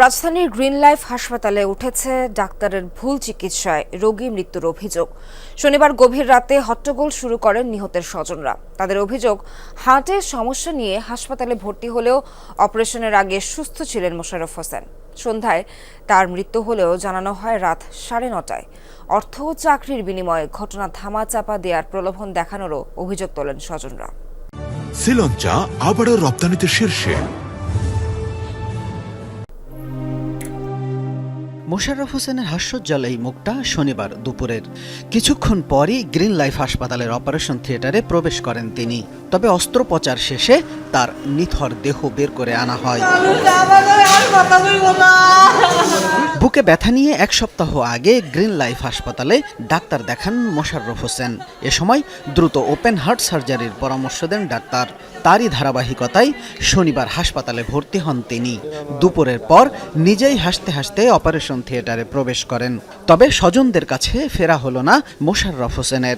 রাজধানীর green life হাসপাতালে উঠেছে ডাক্তারের ভুল চিকিৎসায় রোগী মৃত্যুর অভিযোগ। শনিবার গভীর রাতে হট্টগোল শুরু করেন নিহতের স্বজনরা। তাদের অভিযোগ, হার্টের সমস্যা নিয়ে হাসপাতালে ভর্তি হলেও অপারেশনের আগে সুস্থ ছিলেন মোশাররফ হোসেন। সন্ধ্যায় তার মৃত্যু হলেও জানানো হয় রাত সাড়ে নটায়। অর্থ ও চাকরির বিনিময়ে ঘটনা ধামাচাপা দেওয়ার প্রলোভন দেখানোরও অভিযোগ তোলেন স্বজনরা। শ্রীলঞ্চা আবারও রপ্তানিতে শীর্ষে। মোশাররফ হোসেনের হাস্যোজ্জ্বল এই মুখটা শনিবার দুপুরের। কিছুক্ষণ পরই গ্রিন লাইফ হাসপাতালের অপারেশন থিয়েটারে প্রবেশ করেন তিনি। তবে অস্ত্রোপচার শেষে তার নিথর দেহ বের করে আনা হয়। বুকে ব্যথা নিয়ে এক সপ্তাহ আগে গ্রিন লাইফ হাসপাতালে ডাক্তার দেখান মোশাররফ হোসেন। এ সময় দ্রুত ওপেন হার্ট সার্জারির পরামর্শ দেন ডাক্তার। তারই ধারাবাহিকতায় শনিবার হাসপাতালে ভর্তি হন তিনি। দুপুরের পর নিজেই হাসতে হাসতে অপারেশন থিয়েটারে প্রবেশ করেন। তবে স্বজনদের কাছে ফেরা হলো না মোশাররফ হোসেনের।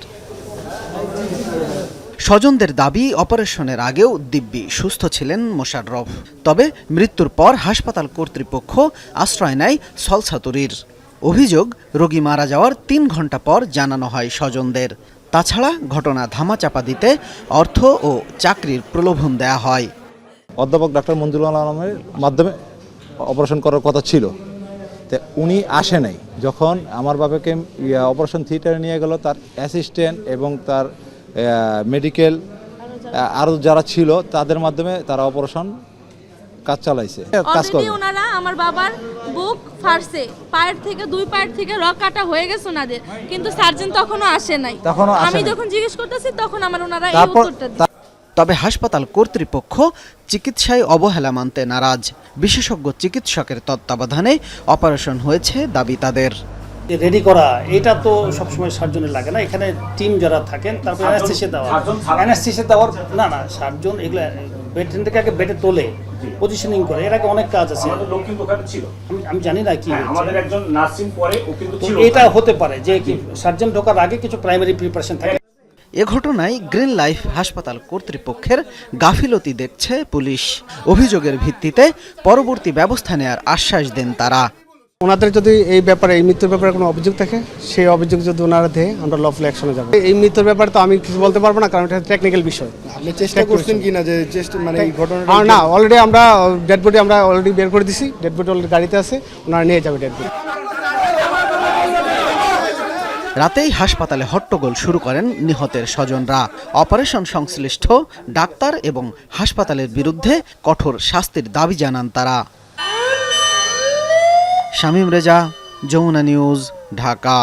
স্বজনদের দাবি, অপারেশনের আগেও দিব্যি সুস্থ ছিলেন মোশাররফ। তবে মৃত্যুর পর হাসপাতাল কর্তৃপক্ষ আশ্রয় নেয় সলসাতুরির অভিযোগ, রোগী মারা যাওয়ার তিন ঘণ্টা পর জানানো হয় স্বজনদের। তাছাড়া ঘটনা ধামাচাপা দিতে অর্থ ও চাকরির প্রলোভন দেয়া হয়। অধ্যাপক ডাক্তার মঞ্জুরুল আলমের মাধ্যমে অপারেশন করার কথা ছিল। তা উনি আসে নাই। যখন আমার বাবাকে অপারেশন থিয়েটারে নিয়ে গেল, তার অ্যাসিস্ট্যান্ট এবং তার মেডিকেল আরও যারা ছিল তাদের মাধ্যমে তারা অপারেশন কাজ চালাইছে কাজ করবে। ওনারা আমার বাবার বুক ফারছে পায়ের থেকে দুই পায়ের থেকে রক কাটা হয়ে গেছে ওনাদের কিন্তু সার্জন তখনও আসে নাই। তখন আমি যখন জিজ্ঞেস করতেছি তখন আমার ওনারা এই উত্তরটা তবে হাসপাতাল কর্তৃপক্ষ চিকিৎসায় অবহেলা মানতে নারাজ। বিশেষজ্ঞ চিকিৎসকের তত্ত্বাবধানে অপারেশন হয়েছে দাবি তাদের। রেডি করা এটা তো সবসময় সার্জনের লাগে না। এখানে টিম যারা থাকেন তারপরে অ্যানাস্থেসিয়া দেওয়া। অ্যানাস্থেসিয়া দেওয়ার না না সার্জন এগুলো বেড থেকে আগে বেডে তোলে পজিশনিং করে। এর আগে অনেক কাজ আছে। আমাদের লোক কিন্তু ওখানে ছিল। আমি জানি না কি হ্যাঁ, আমাদের একজন নার্সিং পরে ও কিন্তু তো ছিল এটা হতে পারে যে কি সার্জন ঢোকার আগে কিছু প্রাইমারি প্রিপারেশন থাকে। এ ঘটনায় গ্রিন লাইফ হাসপাতাল কর্তৃপক্ষের গাফিলতি দেখছে পুলিশ। অভিযোগের ভিত্তিতে পরবর্তী ব্যবস্থা নেয়ার আশ্বাস দেন তারা। ওনাদের যদি এই ব্যাপারে এই মৃত্যুর ব্যাপারে কোনো অভিযোগ থাকে সেই অভিযোগ যদি ওনারা দেয় আমরা লফুল অ্যাকশনে যাব। এই মৃত্যুর ব্যাপারে তো আমি কিছু বলতে পারব না কারণ এটা টেকনিক্যাল বিষয়। আপনি চেষ্টা করছেন কিনা যে চেষ্টা মানে এই ঘটনাটা না অলরেডি আমরা ডেড বডি আমরা অলরেডি বের করে দিছি ডেড বডি অলরেডি গাড়িতে আছে ওনারা নিয়ে যাবে ডেড বডি রাতেই হাসপাতালে হট্টগোল শুরু করেন নিহতের স্বজনরা। অপারেশন সংশ্লিষ্ট ডাক্তার এবং হাসপাতালের বিরুদ্ধে কঠোর শাস্তির দাবি জানান তারা। শামীম রেজা যমুনা নিউজ ঢাকা।